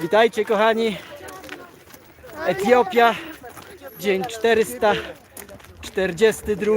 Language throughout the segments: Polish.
Witajcie kochani. Etiopia, dzień 442.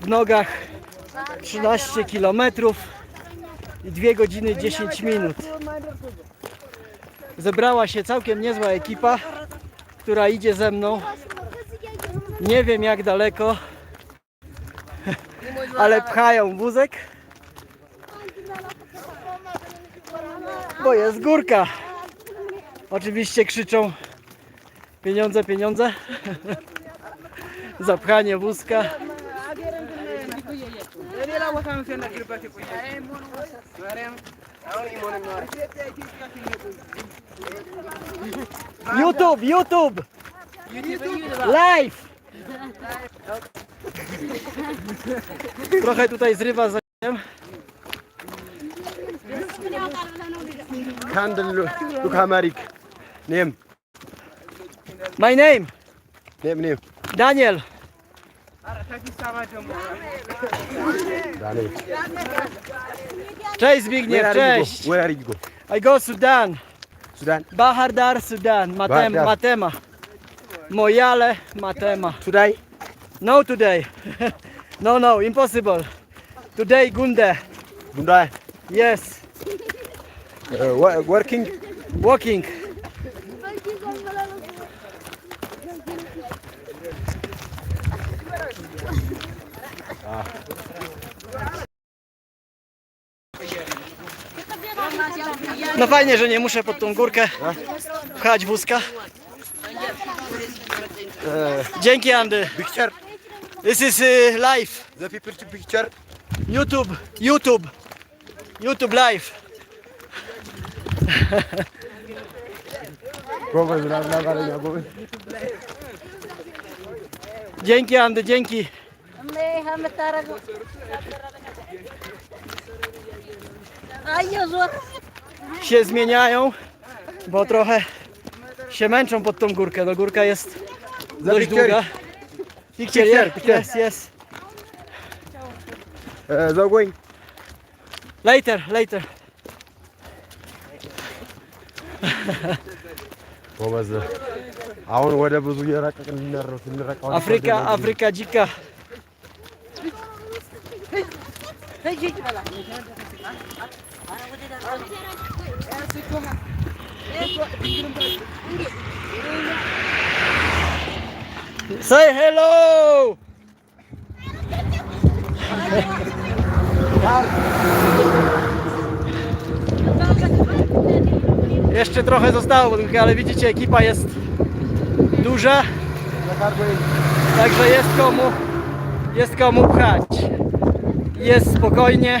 W nogach 13 km i 2 godziny 10 minut. Zebrała się całkiem niezła ekipa, która idzie ze mną. Nie wiem jak daleko, ale pchają wózek, bo jest górka. Oczywiście krzyczą pieniądze, pieniądze. Zapchanie wózka. YouTube, YouTube! Live! Trochę tutaj zrywa za Candle look Amerik. Name. My name, Name name. Daniel. Daniel. Cześć Zbigniew, cześć. Where are you go? I go Sudan. Sudan. Bahar Dar Sudan. Matem, Bahar. Matema. Moyale Matema. Today? No today. no, no, impossible. Today Gunde. Bunda. Yes. Uh, wo- working. Walking. No fajnie, że nie muszę pod tą górkę pchać wózka. Dzięki Andy. Picture. This is uh, live. The people to picture. YouTube. YouTube. YouTube live. Dzięki Andy, dzięki. Ayo zor. Się zmieniają, bo trochę się męczą pod tą górkę. No górka jest dość picture. długa. Picture, Picture, yeah, picture. yes, yes. Uh, they're going. Later, later. ጎበዝ አሁን ወደ ብዙ እየራቀቅን እንረው ስንረቀው አፍሪካ አፍሪካ ጂካ Say hello! Jeszcze trochę zostało, ale widzicie ekipa jest duża. Także jest komu, jest komu pchać. Jest spokojnie.